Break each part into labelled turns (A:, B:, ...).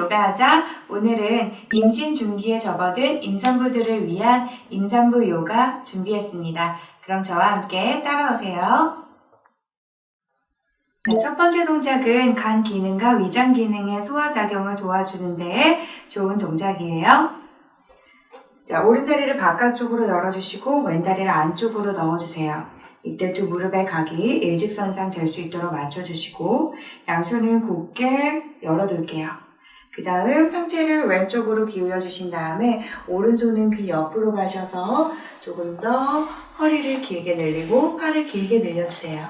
A: 요가하자. 오늘은 임신 중기에 접어든 임산부들을 위한 임산부 요가 준비했습니다. 그럼 저와 함께 따라오세요. 자, 첫 번째 동작은 간 기능과 위장 기능의 소화 작용을 도와주는 데 좋은 동작이에요. 자, 오른다리를 바깥쪽으로 열어주시고 왼다리를 안쪽으로 넣어주세요. 이때 두 무릎의 각이 일직선상 될 수 있도록 맞춰주시고 양손은 곧게 열어둘게요. 그 다음 상체를 왼쪽으로 기울여 주신 다음에 오른손은 귀 옆으로 가셔서 조금 더 허리를 길게 늘리고 팔을 길게 늘려주세요.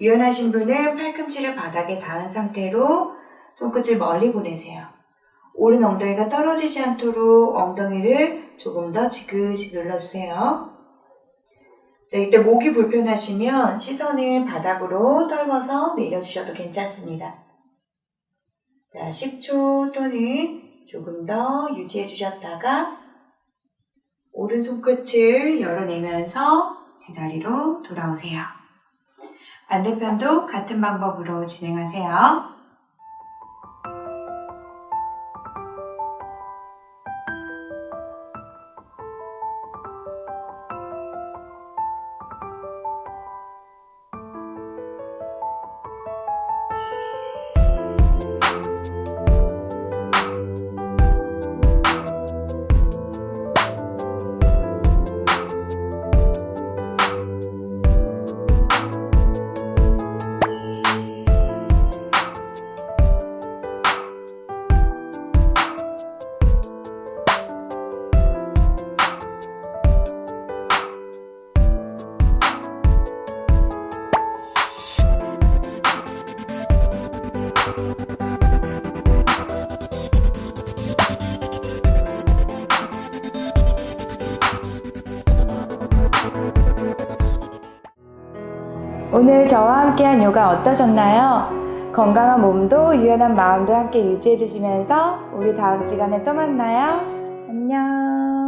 A: 유연하신 분은 팔꿈치를 바닥에 닿은 상태로 손끝을 멀리 보내세요. 오른 엉덩이가 떨어지지 않도록 엉덩이를 조금 더 지그시 눌러주세요. 자, 이때 목이 불편하시면 시선을 바닥으로 떨궈서 내려주셔도 괜찮습니다. 자, 10초 또는 조금 더 유지해 주셨다가 오른손 끝을 열어내면서 제자리로 돌아오세요. 반대편도 같은 방법으로 진행하세요. 오늘 저와 함께한 요가 어떠셨나요? 건강한 몸도 유연한 마음도 함께 유지해 주시면서 우리 다음 시간에 또 만나요. 안녕.